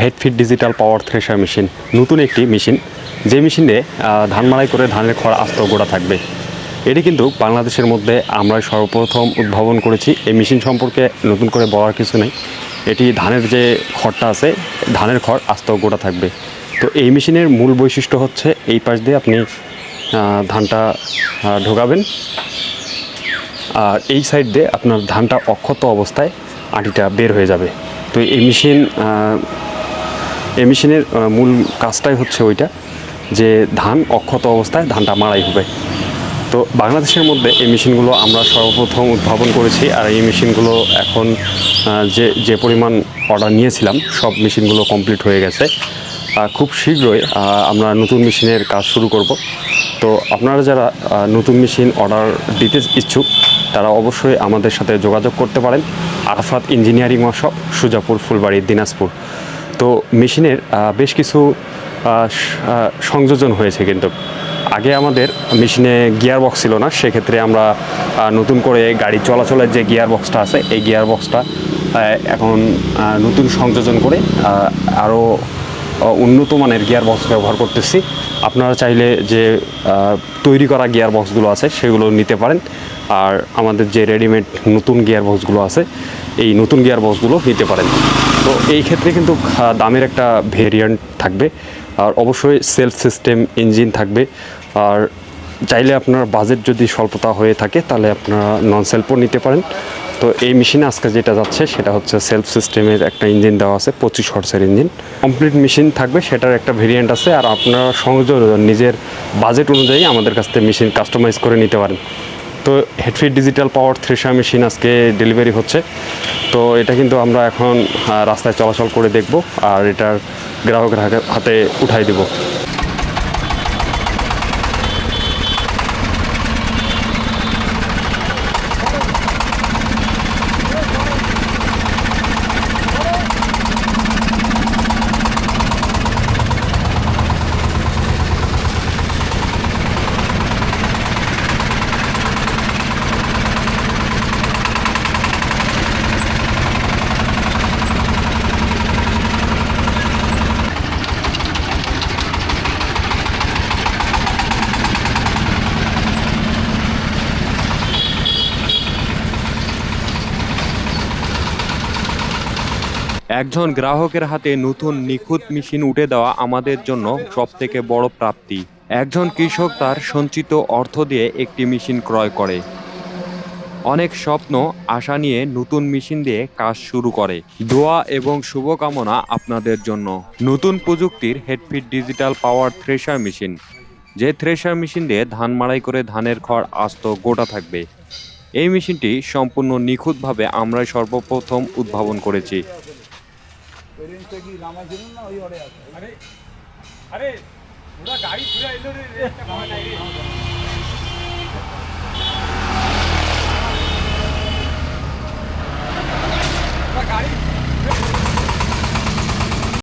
হেডফিট digital power thresher machine নতুন একটি machine যে মেশিনে ধান মাড়াই করে ধানের খড় আস্ত গোড়া থাকবে। এটি কিন্তু বাংলাদেশের মধ্যে আমরা সর্বপ্রথম উদ্ভাবন করেছি। এই মেশিন সম্পর্কে নতুন করে বলার কিছু নেই। এটি ধানের যে খড়টা আছে, ধানের খড় আস্ত গোড়া থাকবে। তো এই মেশিনের মূল বৈশিষ্ট্য হচ্ছে, এই পাশ দিয়ে আপনি ধানটা ঢোকাবেন। আর এই সাইড দিয়ে আপনার ধানটা অক্ষত অবস্থায় আটিটা বের হয়ে যাবে। তো এই মেশিন এই মেশিনের মূল কাজটাই হচ্ছে ওইটা যে ধান অক্ষত অবস্থায় ধানটা মারাই হবে। তো বাংলাদেশের মধ্যে এই মেশিনগুলো আমরা সর্বপ্রথম উদ্ভাবন করেছি আর এই মেশিনগুলো এখন যে যে পরিমাণ অর্ডার নিয়েছিলাম সব মেশিনগুলো কমপ্লিট হয়ে গেছে। খুব শীঘ্রই আমরা নতুন মেশিনের কাজ শুরু করব। তো আপনারা যারা নতুন মেশিন অর্ডার দিতে ইচ্ছুক, তারা অবশ্যই আমাদের সাথে যোগাযোগ করতে পারেন। Arafat engineering workshop, Sujapur, Phulbari, Dinajpur. তো মেশিনের বেশ কিছু সংযোজন হয়েছে কিন্তু। আগে আমাদের মেশিনে গিয়ার বক্স ছিল না, সেক্ষেত্রে আমরা নতুন করে গাড়ি চলাচলের যে গিয়ার বক্সটা আছে, এই গিয়ার বক্সটা এখন নতুন সংযোজন করে আরও উন্নত মানের গিয়ার বক্স ব্যবহার করতেছি। আপনারা চাইলে যে তৈরি করা গিয়ার বক্সগুলো আছে সেগুলো নিতে পারেন। আর আমাদের যে রেডিমেড নতুন গিয়ার বক্সগুলো আছে, এই নতুন গিয়ার বক্সগুলো নিতে পারেন। তো এই ক্ষেত্রে কিন্তু দামের একটা ভেরিয়েন্ট থাকবে। আর অবশ্যই সেলফ সিস্টেম ইঞ্জিন থাকবে। আর চাইলে আপনার বাজেট যদি স্বল্পতা হয়ে থাকে, তাহলে আপনারা নন সেলফও নিতে পারেন। তো এই মেশিনে আজকে যেটা যাচ্ছে সেটা হচ্ছে সেলফ সিস্টেমের একটা ইঞ্জিন দেওয়া আছে, পঁচিশ হর্সের ইঞ্জিন কমপ্লিট মেশিন থাকবে, সেটার একটা ভেরিয়েন্ট আছে আর আপনারা সংযোগ, নিজের বাজেট অনুযায়ী আমাদের কাছ থেকে মেশিন কাস্টমাইজ করে নিতে পারেন। তো হেডফিট ডিজিটাল পাওয়ার থ্রেশার মেশিন আজকে ডেলিভারি হচ্ছে। তো এটা কিন্তু আমরা এখন রাস্তায় চলাচল করে দেখব আর এটার গ্রাহকের হাতে উঠাই দেবো। একজন গ্রাহকের হাতে নতুন নিখুঁত মেশিন উঠে দেওয়া আমাদের জন্য সবথেকে বড় প্রাপ্তি। একজন কৃষক তার সঞ্চিত অর্থ দিয়ে একটি মেশিন ক্রয় করে। অনেক স্বপ্ন, আশা নিয়ে নতুন মেশিন দিয়ে কাজ শুরু করে। দোয়া এবং শুভকামনা আপনাদের জন্য। নতুন প্রযুক্তির হেডফিট ডিজিটাল পাওয়ার থ্রেশার মেশিন। যে থ্রেশার মেশিন দিয়ে ধান মাড়াই করে ধানের খড় আস্ত গোটা থাকবে। এই মেশিনটি সম্পূর্ণ নিখুঁতভাবে আমরাই সর্বপ্রথম উদ্ভাবন করেছি। পেরেন্টসটা কি নামাইছিল না ওই ঘরে আছে? আরে আরে ওরা গাড়ি ঘুরে এলো রে